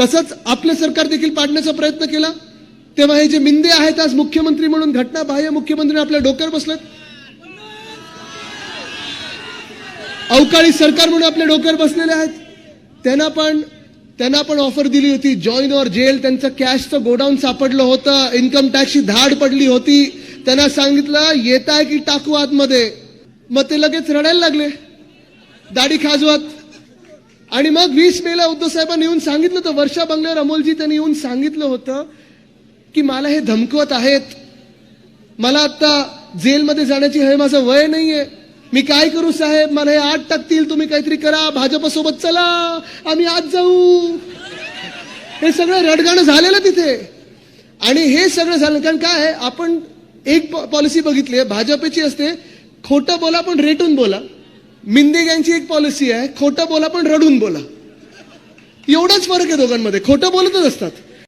तसंच आपलं सरकार देखील पाडण्याचा प्रयत्न केला. तेव्हा हे जे मिंदे आहेत आज मुख्यमंत्री म्हणून घटना बाह्य मुख्यमंत्री आपल्या डोक्यावर बसलेत. अवकाळी सरकार म्हणून आपल्या डोक्यावर बसलेले आहेत. त्यांना पण त्यांना पण ऑफर दिली होती. जॉईन ऑर जेल त्यांचं कॅशचं गोडाऊन सापडलं होतं. इन्कम टॅक्सची धाड पडली होती. त्यांना सांगितलं येत आहे की टाकू आतमध्ये. मग ते लगेच रडायला लागले. दाढी खाजवत. आणि मग वीस मेला उद्धव साहेबांनी येऊन सांगितलं होतं. वर्षा बंगल्यावर अमोलजी त्यांनी येऊन सांगितलं होतं की मला हे धमकवत आहेत. मला आता जेलमध्ये जाण्याची हे माझं वय नाहीये. मी काय करू साहेब? मला हे आठ टाकतील. तुम्ही काहीतरी करा. भाजपसोबत चला. आम्ही आज जाऊ. हे सगळं रडगाणं झालेलं तिथे. आणि हे सगळं झालं. कारण काय आहे? आपण एक पॉलिसी बघितली आहे. भाजपची असते. खोटं बोला पण रेटून बोला. मिंदे यांची एक पॉलिसी आहे खोटं बोला पण रडून बोला. एवढाच फरक आहे दोघांमध्ये. खोटं बोलतच असतात.